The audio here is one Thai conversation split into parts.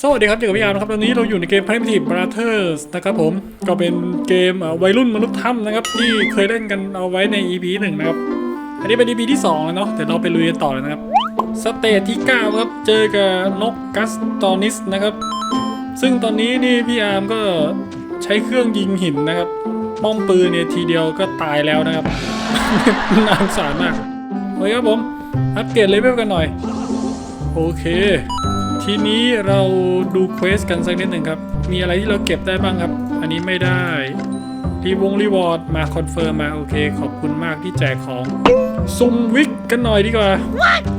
สวัสดีครับเจอกับพี่อาร์มนะครับตอนนี้เราอยู่ในเกม Primitive Brothers นะครับผมก็เป็นเกมเอ่อวัยรุ่นมนุษย์ถ้ำนะครับ ที่เคยเล่นกันเอาไว้ใน EP หนึ่งนะครับ อันนี้เป็น EP ที่ 2 แล้วเนาะเดี๋ยวเราไปลุยกันต่อเลยนะครับสเตจที่ 9 ครับ เจอกับนกกัสตอนิสนะครับ ซึ่งตอนนี้นี่พี่อาร์มก็ใช้เครื่องยิงหินนะครับป้อมปืนเนี่ยทีเดียวก็ตายแล้วนะครับ น่าสงสารมากโอเคครับผมอัปเกรดเลเวลกันหน่อย โอเค ทีนี้เราดูเควสกันสักนิดหนึ่งครับ มีอะไรที่เราเก็บได้บ้างครับ อันนี้ไม่ได้รีวงรีวอร์ดมาคอนเฟิร์มมาโอเค ขอบคุณมากที่แจกของซุ่มวิกกันหน่อยดีกว่า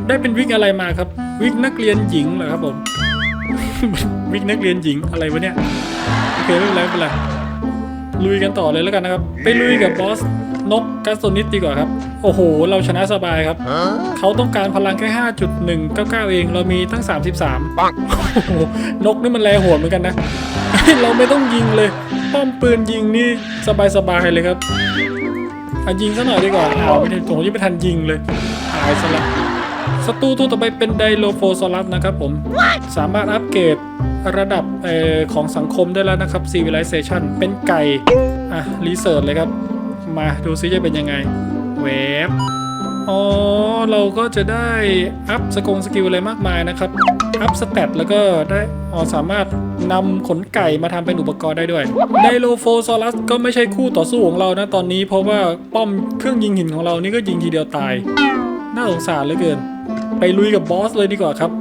ได้เป็นวิกอะไรมาครับ วิกนักเรียนหญิงเหรอครับผม วิกนักเรียนหญิงอะไรวะเนี่ย โอเคไม่เป็นไรไม่เป็นไรลุยกันต่อเลยแล้วกันนะครับ ไปลุยกับบอส นกกัสโซนิสดีกว่าครับ โอ้โห เราชนะสบายครับ เขาต้องการพลังแค่ 5.199 เอง เรามีตั้ง 33ปังโอ้โห นกนี่มันแรงโหดเหมือนกันนะ เราไม่ต้องยิงเลย ป้อมปืนยิงนี่สบายๆเลยครับอะยิงซะหน่อยดีกว่าเอาไม่ได้ผมยังไม่ทันยิงเลยตายซะละศัตรูตัวต่อไปเป็นไดโลโฟซอรัสนะครับผม สามารถอัปเกรดระดับเออของสังคมได้แล้วนะครับ Civilization เป็นไก่ อะ รีเสิร์ชเลยครับ มาดูซิจะเป็นยังไงเวฟอ๋อ เราก็จะได้อัพสกงสกิลอะไรมากมายนะครับ อัพสเตตแล้วก็ได้อ๋อสามารถนำขนไก่มาทำเป็นอุปกรณ์ได้ด้วยไดโลโฟซอรัสก็ไม่ใช่คู่ต่อสู้ของเรานะตอนนี้เพราะว่าป้อมเครื่องยิงหินของเรานี่ก็ยิงทีเดียวตาย น่าสงสารเหลือเกิน ไปลุยกับบอสเลยดีกว่าครับ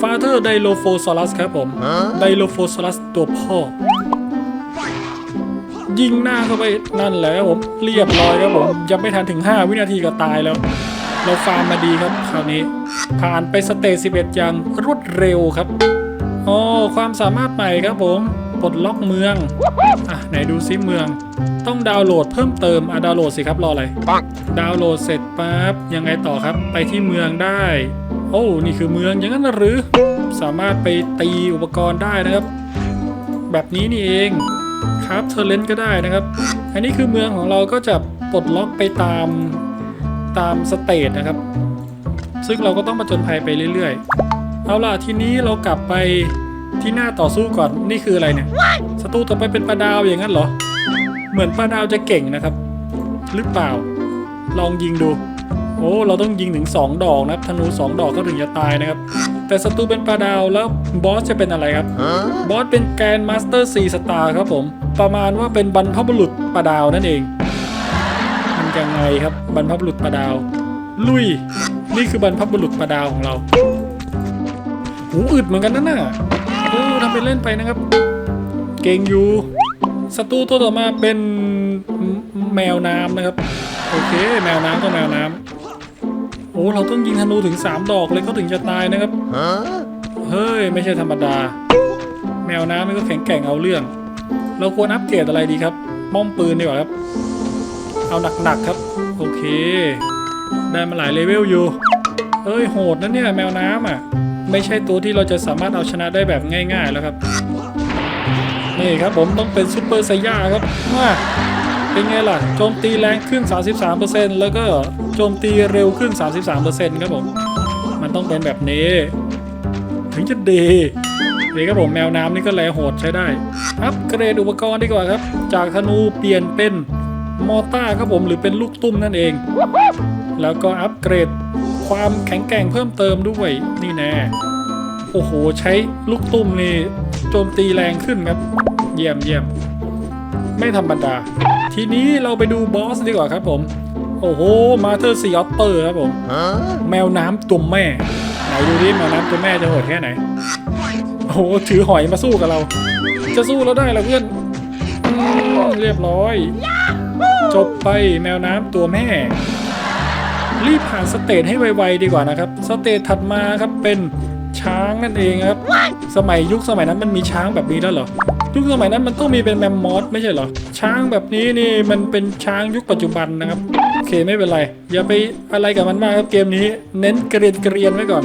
ฟาเธอร์ไดโลโฟซอรัสครับผมไดโลโฟซอรัสตัวพ่อ ยิงหน้าเข้าไปนั่นแหละครับผมเรียบร้อยครับผมยังไม่ทันถึง 5 วินาทีก็ตายแล้ว เราฟาร์มมาดีครับคราวนี้ ผ่านไปสเตจ11 อย่างรวดเร็วครับอ๋อความสามารถใหม่ครับผมปลดล็อกเมืองอะไหนดูซิเมือง ต้องดาวน์โหลดเพิ่มเติมอะดาวน์โหลดสิครับรออะไรปังดาวน์โหลดเสร็จปั๊บยังไงต่อครับไปที่เมืองได้ โอ้นี่คือเมืองอย่างนั้นหรือ สามารถไปตีอุปกรณ์ได้นะครับ แบบนี้นี่เอง ครับเทอร์เลนก็ได้นะครับ อันนี้คือเมืองของเราก็จะปลดล็อกไปตามตามสเตจนะครับ ซึ่งเราก็ต้องมาจนภัยไปเรื่อยๆ เอาล่ะทีนี้เรากลับไปที่หน้าต่อสู้ก่อนนี่คืออะไรเนี่ยศัตรูต่อไปเป็นปลาดาวอย่างนั้นเหรอ เหมือนปลาดาวจะเก่งนะครับ หรือเปล่า ลองยิงดู โอ้เราต้องยิงถึง 2 ดอกนะครับธนู2ดอกก็ถึงจะตายนะครับ แต่ศัตรูเป็นปลาดาวแล้วบอสจะเป็นอะไรครับ บอสเป็นแกรนด์มาสเตอร์ซีสตาร์ครับผม ประมาณว่าเป็นบรรพบุรุษปลาดาวนั่นเอง มันยังไงครับบรรพบุรุษปลาดาว ลุย นี่คือบรรพบุรุษปลาดาวของเรา หูอึดเหมือนกันนั่นน่ะโอ้ทำเป็นเล่นไปนะครับ เก่งอยู่ศัตรูตัวต่อมาเป็นแมวน้ำนะครับ โอเค แมวน้ำก็แมวน้ำโอ้เราต้องยิงธนูถึง 3 ดอกเลยเขาถึงจะตายนะครับเฮ้ยไม่ใช่ธรรมดา แมวน้ำมันก็แข็งแกร่งเอาเรื่อง เราควรอัปเกรดอะไรดีครับป้อมปืนดีกว่าครับ เอาหนักๆครับ โอเค ได้มาหลายเลเวลอยู่เอ้ยโหดนะเนี่ยแมวน้ำอะ ไม่ใช่ตัวที่เราจะสามารถเอาชนะได้แบบง่ายๆแล้วครับนี่ครับผมต้องเป็นซูเปอร์ไซย่าครับมาเป็นไงล่ะ โจมตีแรงขึ้น 33%แล้วก็ โจมตีเร็วขึ้น 33%ครับผม มันต้องเป็นแบบนี้ ถึงจะดีนี่ครับผมแมวน้ำนี่ก็แลโหดใช้ได้ อัปเกรดอุปกรณ์ดีกว่าครับ จากธนูเปลี่ยนเป็นมอต้าครับผมหรือเป็นลูกตุ้มนั่นเอง แล้วก็อัปเกรดความแข็งแกร่งเพิ่มเติมด้วยนี่แน่โอ้โห ใช้ลูกตุ้มนี่โจมตีแรงขึ้นครับ เยี่ยมเยี่ยมไม่ธรรมดา ทีนี้เราไปดูบอสดีกว่าครับผม โอ้โห มาเธอร์ซีออตเตอร์ครับผม แมวน้ำตัวแม่ ไหนดูดิแมวน้ำตัวแม่จะโหดแค่ไหน โอ้โห ถือหอยมาสู้กับเรา จะสู้เราได้เหรอเพื่อนอืมเรียบร้อย จบไปแมวน้ำตัวแม่ รีบผ่านสเตจให้ไวๆดีกว่านะครับ สเตจถัดมาครับเป็นช้างนั่นเองครับ สมัยยุคสมัยนั้นมันมีช้างแบบนี้แล้วเหรอ ยุคสมัยนั้นมันต้องมีเป็นแมมมอสไม่ใช่เหรอ ช้างแบบนี้นี่มันเป็นช้างยุคปัจจุบันนะครับโอเคไม่เป็นไร อย่าไปอะไรกับมันมากครับเกมนี้ เน้นเกรียนเกรียนไว้ก่อน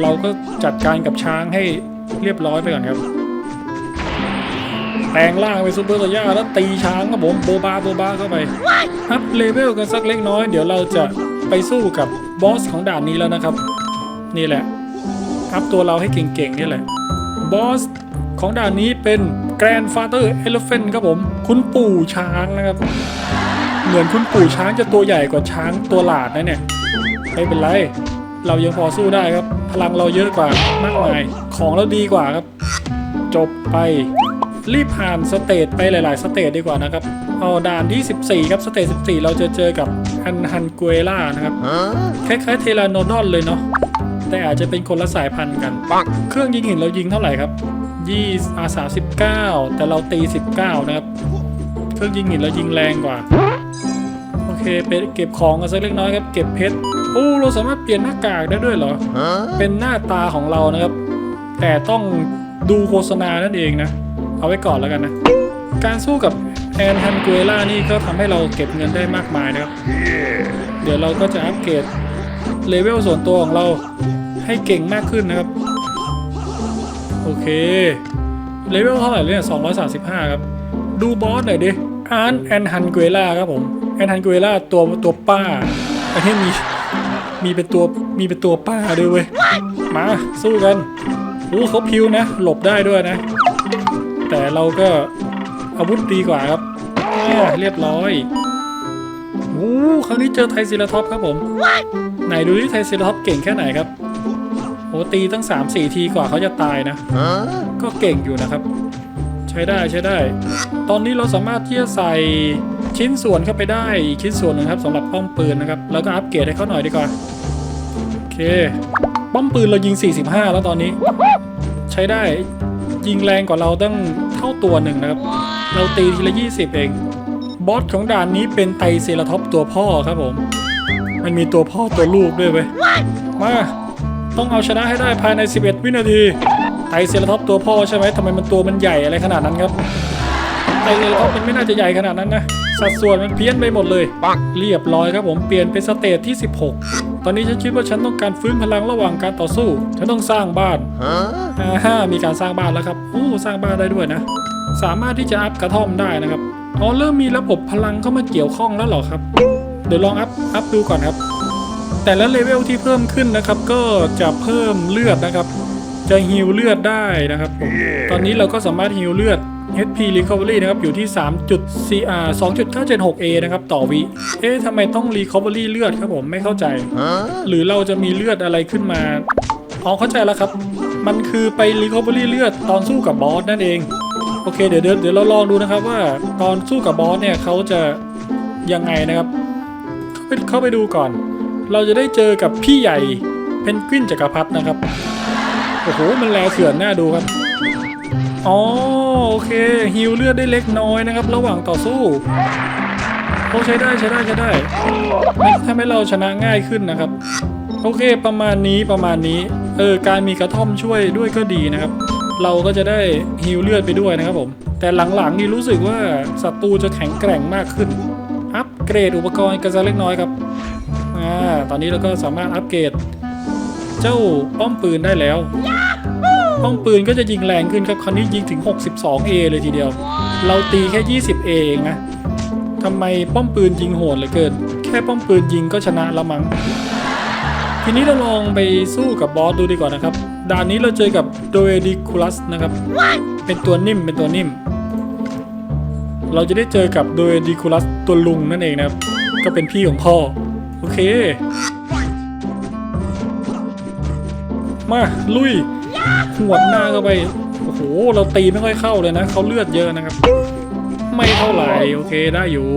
เราก็จัดการกับช้างให้เรียบร้อยไปก่อนครับแปลงร่างเป็นซูเปอร์สยาแล้วตีช้างครับผมโบบาโบบาเข้าไปอัพเลเวลกันสักเล็กน้อย เดี๋ยวเราจะไปสู้กับบอสของด่านนี้แล้วนะครับ นี่แหละอัพตัวเราให้เก่งๆนี่แหละบอส ของด่านนี้เป็น Grandfather Elephant ครับผม คุณปู่ช้างนะครับ เหมือนคุณปู่ช้างจะตัวใหญ่กว่าช้างตัวหลาดนะเนี่ย ไม่เป็นไร เรายังพอสู้ได้ครับ พลังเราเยอะกว่ามากมาย ของเราดีกว่าครับ จบไป รีบผ่านสเตจไปหลาย ๆ สเตจดีกว่านะครับ เอาด่านที่ 14 ครับ สเตจ 14 เราจะเจอกับฮันฮันกุเอล่านะครับ คล้ายๆเทลานโดอนเลยเนาะ แต่อาจจะเป็นคนละสายพันธุ์กัน เครื่องยิงหินเรายิงเท่าไหร่ครับ ยี่อาสาสิบเก้าแต่เราตี19นะครับเครื่องยิงหินเรายิงแรงกว่า โอเคไปเก็บของกันสักเล็กน้อยครับ เก็บเพชรโอ้เราสามารถเปลี่ยนหน้ากากได้ด้วยเหรอ เป็นหน้าตาของเรานะครับ แต่ต้องดูโฆษณานั่นเองนะ เอาไว้ก่อนแล้วกันนะ การสู้กับแอนฮันกุเอล่านี่ก็ทำให้เราเก็บเงินได้มากมายนะครับ เดี๋ยวเราก็จะอัปเกรดเลเวลส่วนตัวของเราให้เก่งมากขึ้นนะครับ เคเลเวลเท่าไหร่เนี่ย235ครับ ดูบอสหน่อยดิอาร์นแอนฮันเอล่าครับผมแอนฮันเอล่าตัวตัวป้าไอันนี้มีมีเป็นตัวมีเป็นตัวป้าด้วยเว้ยมาสู้กันโอ้เขาพิวนะ หลบได้ด้วยนะ แต่เราก็อาวุธดีกว่าครับเรียบร้อยโอ้คราวนี้เจอไทซิลท็อปครับผม ไหนดูที่ไทซิลท็อปเก่งแค่ไหนครับ โอ้ตีตั้ง 3-4 ทีกว่าเขาจะตายนะ ก็เก่งอยู่นะครับ ใช้ได้ใช้ได้ ตอนนี้เราสามารถที่จะใส่ชิ้นส่วนเข้าไปได้อีกชิ้นส่วนหนึงครับสำหรับป้อมปืนนะครับ แล้วก็อัปเกรดให้เขาหน่อยดีกว่า โอเค ป้อมปืนเรายิง 45 แล้วตอนนี้ ใช้ได้ยิงแรงกว่าเราตั้งเท่าตัวหนึ่งนะครับ เราตีทีละ 20 เอง บอสของด่านนี้เป็นไตเซราท็อปตัวพ่อครับผม มันมีตัวพ่อตัวลูกด้วยเว้ยมา ต้องเอาชนะให้ได้ภายใน 11 วินาทีไตเซราท็อปตัวพ่อใช่ไหมทำไมมันตัวมันใหญ่อะไรขนาดนั้นครับไตเซราท็อปมันไม่น่าจะใหญ่ขนาดนั้นนะ สัดส่วนมันเพี้ยนไปหมดเลย เรียบร้อยครับผม เปลี่ยนเป็นสเตจที่ 16 ตอนนี้ฉันคิดว่าฉันต้องการฟื้นพลังระหว่างการต่อสู้ ฉันต้องสร้างบ้านอ่ามีการสร้างบ้านแล้วครับโอ้สร้างบ้านได้ด้วยนะ สามารถที่จะอัพกระท่อมได้นะครับอ๋อเริ่มมีระบบพลังเข้ามาเกี่ยวข้องแล้วเหรอครับ เดี๋ยวลองอัพ อัพดูก่อนครับ แต่ละเลเวลที่เพิ่มขึ้นนะครับ ก็จะเพิ่มเลือดนะครับ จะฮิวเลือดได้นะครับผมตอนนี้เราก็สามารถฮิวเลือด HP Recovery นะครับอยู่ที่3.4 2.976A นะครับต่อวิ เอ๊ะทำไมต้อง Recovery เลือดครับผมไม่เข้าใจ หรือเราจะมีเลือดอะไรขึ้นมาอ๋อเข้าใจแล้วครับ มันคือไป Recovery เลือดตอนสู้กับบอสนั่นเอง โอเคเดี๋ยวเดี๋ยวเดี๋ยวเราลองดูนะครับว่าตอนสู้กับบอสเนี่ยเขาจะยังไงนะครับ เข้าไปเข้าไปดูก่อน เราจะได้เจอกับพี่ใหญ่เพนกวินจักรพรรดินะครับ โอ้โห มันแลเขื่อนหน้าดูครับ อ๋อโอเคฮิวเลือดได้เล็กน้อยนะครับ ระหว่างต่อสู้โอ้ใช้ได้ใช้ได้ใช้ได้ไม่ทำให้เราชนะง่ายขึ้นนะครับ โอเคประมาณนี้ประมาณนี้ เออการมีกระท่อมช่วยด้วยก็ดีนะครับ เราก็จะได้ฮิวเลือดไปด้วยนะครับผม แต่หลังๆนี่รู้สึกว่าศัตรูจะแข็งแกร่งมากขึ้น อัปเกรดอุปกรณ์กันสักเล็กน้อยครับ อ่าตอนนี้เราก็สามารถอัปเกรดเจ้าป้อมปืนได้แล้ว ป้อมปืนก็จะยิงแรงขึ้นครับคราวนี้ยิงถึง 62A เลยทีเดียว เราตีแค่ 20A เองนะทำไมป้อมปืนยิงโหดเหลือเกิน แค่ป้อมปืนยิงก็ชนะละมั้งทีนี้เราลองไปสู้กับบอสดูดีกว่านะครับด่านนี้เราเจอกับโดเอดิคูลัสนะครับ เป็นตัวนิ่มเป็นตัวนิ่ม เราจะได้เจอกับโดเอดิคูลัสตัวลุงนั่นเองนะครับ ก็เป็นพี่ของพ่อ โอเค มาลุยหวดหน้าเข้าไปโอ้โหเราตีไม่ค่อยเข้าเลยนะเขาเลือดเยอะนะครับ ไม่เท่าไหร่โอเคได้อยู่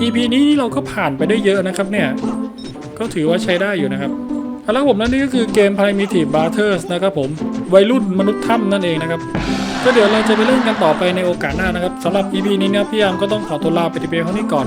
EP นี้นี่เราก็ผ่านไปได้เยอะนะครับเนี่ย ก็ถือว่าใช้ได้อยู่นะครับเอาละครับผมนั่นนี่ก็คือเกม Primitive Brothers นะครับผมวัยรุ่นมนุษย์ถ้ำนั่นเองนะครับ ก็เดี๋ยวเราจะไปเล่นกันต่อไปในโอกาสหน้านะครับสำหรับ EP นี้นะพี่ยามก็ต้องขอตัวลาไปที่เพียงเท่านี้ก่อน